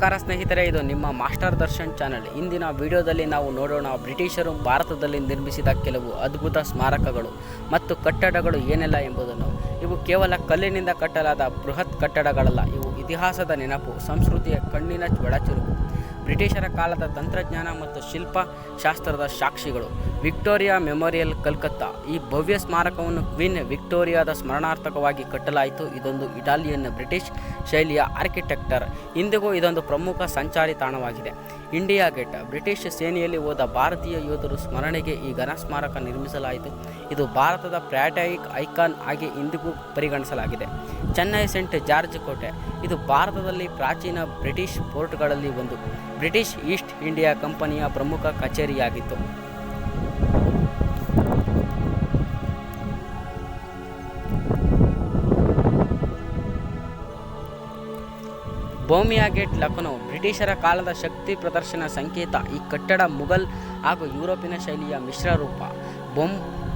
ನಮಸ್ಕಾರ ಸ್ನೇಹಿತರೆ, ಇದು ನಿಮ್ಮ ಮಾಸ್ಟರ್ ದರ್ಶನ್ ಚಾನಲ್. ಇಂದಿನ ವಿಡಿಯೋದಲ್ಲಿ ನಾವು ನೋಡೋಣ ಬ್ರಿಟಿಷರು ಭಾರತದಲ್ಲಿ ನಿರ್ಮಿಸಿದ ಕೆಲವು ಅದ್ಭುತ ಸ್ಮಾರಕಗಳು ಮತ್ತು ಕಟ್ಟಡಗಳು ಏನೆಲ್ಲ ಎಂಬುದನ್ನು. ಇವು ಕೇವಲ ಕಲ್ಲಿನಿಂದ ಕಟ್ಟಲಾದ ಬೃಹತ್ ಕಟ್ಟಡಗಳಲ್ಲ, ಇವು ಇತಿಹಾಸದ ನೆನಪು, ಸಂಸ್ಕೃತಿಯ ಕಣ್ಣಿನ ಒಳಚುರುಕು. ಬ್ರಿಟಿಷರ ಕಾಲದ ತಂತ್ರಜ್ಞಾನ ಮತ್ತು ಶಿಲ್ಪ ಶಾಸ್ತ್ರದ ಸಾಕ್ಷಿಗಳು. Victoria Memorial Calcutta. ಈ ಭವ್ಯ ಸ್ಮಾರಕವನ್ನು ಕ್ವೀನ್ ವಿಕ್ಟೋರಿಯಾದ ಸ್ಮರಣಾರ್ಥಕವಾಗಿ ಕಟ್ಟಲಾಯಿತು. ಇದೊಂದು ಇಟಾಲಿಯನ್ ಬ್ರಿಟಿಷ್ ಶೈಲಿಯ ಆರ್ಕಿಟೆಕ್ಟರ್. ಇಂದಿಗೂ ಇದೊಂದು ಪ್ರಮುಖ ಸಂಚಾರಿ ತಾಣವಾಗಿದೆ. India gate. ಬ್ರಿಟಿಷ್ ಸೇನೆಯಲ್ಲಿ ಹೋದ ಭಾರತೀಯ ಯೋಧರು ಸ್ಮರಣೆಗೆ ಈ ಘನ ಸ್ಮಾರಕ ನಿರ್ಮಿಸಲಾಯಿತು. ಇದು ಭಾರತದ ಪ್ರಾಟೈಕ್ ಐಕಾನ್ ಆಗಿ ಇಂದಿಗೂ ಪರಿಗಣಿಸಲಾಗಿದೆ. ಚೆನ್ನೈ ಸೆಂಟ್ ಜಾರ್ಜ್ ಕೋಟೆ. ಇದು ಭಾರತದಲ್ಲಿ ಪ್ರಾಚೀನ ಬ್ರಿಟಿಷ್ ಪೋರ್ಟ್ಗಳಲ್ಲಿ ಒಂದು. ಬ್ರಿಟಿಷ್ ಈಸ್ಟ್ ಇಂಡಿಯಾ ಕಂಪನಿಯ ಪ್ರಮುಖ ಕಚೇರಿಯಾಗಿತ್ತು. ಬೋಮಿಯಾ ಗೇಟ್ ಲಖನೌ. ಬ್ರಿಟಿಷರ ಕಾಲದ ಶಕ್ತಿ ಪ್ರದರ್ಶನ ಸಂಕೇತ ಈ ಕಟ್ಟಡ ಮುಘಲ್ ಹಾಗೂ ಯುರೋಪಿನ ಶೈಲಿಯ ಮಿಶ್ರ ರೂಪ. ಬೊಂ,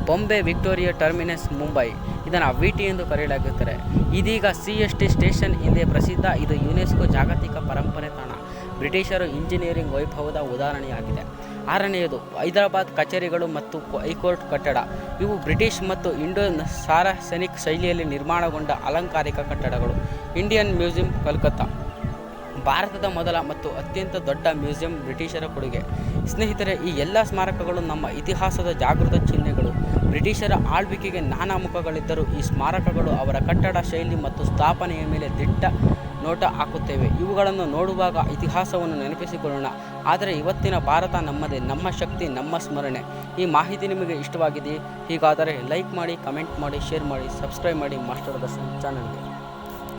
ಬೊಂಬೆ ವಿಕ್ಟೋರಿಯಾ ಟರ್ಮಿನಸ್, ಮುಂಬೈ. ಇದನ್ನು ವಿ ಟಿ ಎಂದು ಕರೆಯಲಾಗುತ್ತದೆ. ಇದೀಗ ಸಿ ಎಸ್ ಟಿ ಸ್ಟೇಷನ್ ಹಿಂದೆ ಪ್ರಸಿದ್ಧ. ಇದು ಯುನೆಸ್ಕೋ ಜಾಗತಿಕ ಪರಂಪರೆ ತಾಣ. ಬ್ರಿಟಿಷರು ಇಂಜಿನಿಯರಿಂಗ್ ವೈಭವದ ಉದಾಹರಣೆಯಾಗಿದೆ. ಆರನೆಯದು, ಹೈದರಾಬಾದ್ ಕಚೇರಿಗಳು ಮತ್ತು ಹೈಕೋರ್ಟ್ ಕಟ್ಟಡ. ಇವು ಬ್ರಿಟಿಷ್ ಮತ್ತು ಇಂಡೋ ಸಾರಸೆನಿಕ್ ಶೈಲಿಯಲ್ಲಿ ನಿರ್ಮಾಣಗೊಂಡ ಅಲಂಕಾರಿಕ ಕಟ್ಟಡಗಳು. Indian museum, Calcutta. ಭಾರತದ ಮೊದಲ ಮತ್ತು ಅತ್ಯಂತ ದೊಡ್ಡ ಮ್ಯೂಸಿಯಂ ಬ್ರಿಟಿಷರ ಕೊಡುಗೆ. ಸ್ನೇಹಿತರೆ, ಈ ಎಲ್ಲ ಸ್ಮಾರಕಗಳು ನಮ್ಮ ಇತಿಹಾಸದ ಜಾಗೃತ ಚಿಹ್ನೆಗಳು. ಬ್ರಿಟಿಷರ ಆಳ್ವಿಕೆಗೆ ನಾನಾ ಮುಖಗಳಿದ್ದರೂ ಈ ಸ್ಮಾರಕಗಳು ಅವರ ಕಟ್ಟಡ ಶೈಲಿ ಮತ್ತು ಸ್ಥಾಪನೆಯ ಮೇಲೆ ದಿಟ್ಟ ನೋಟ ಹಾಕುತ್ತೇವೆ. ಇವುಗಳನ್ನು ನೋಡುವಾಗ ಇತಿಹಾಸವನ್ನು ನೆನಪಿಸಿಕೊಳ್ಳೋಣ. ಆದರೆ ಇವತ್ತಿನ ಭಾರತ ನಮ್ಮದೇ, ನಮ್ಮ ಶಕ್ತಿ, ನಮ್ಮ ಸ್ಮರಣೆ. ಈ ಮಾಹಿತಿ ನಿಮಗೆ ಇಷ್ಟವಾಗಿದೆ ಹೀಗಾದರೆ ಲೈಕ್ ಮಾಡಿ, ಕಮೆಂಟ್ ಮಾಡಿ, ಶೇರ್ ಮಾಡಿ, ಸಬ್ಸ್ಕ್ರೈಬ್ ಮಾಡಿ ಮಾಸ್ಟರ್ ದರ್ಶನ್ ಚಾನಲ್ಗೆ.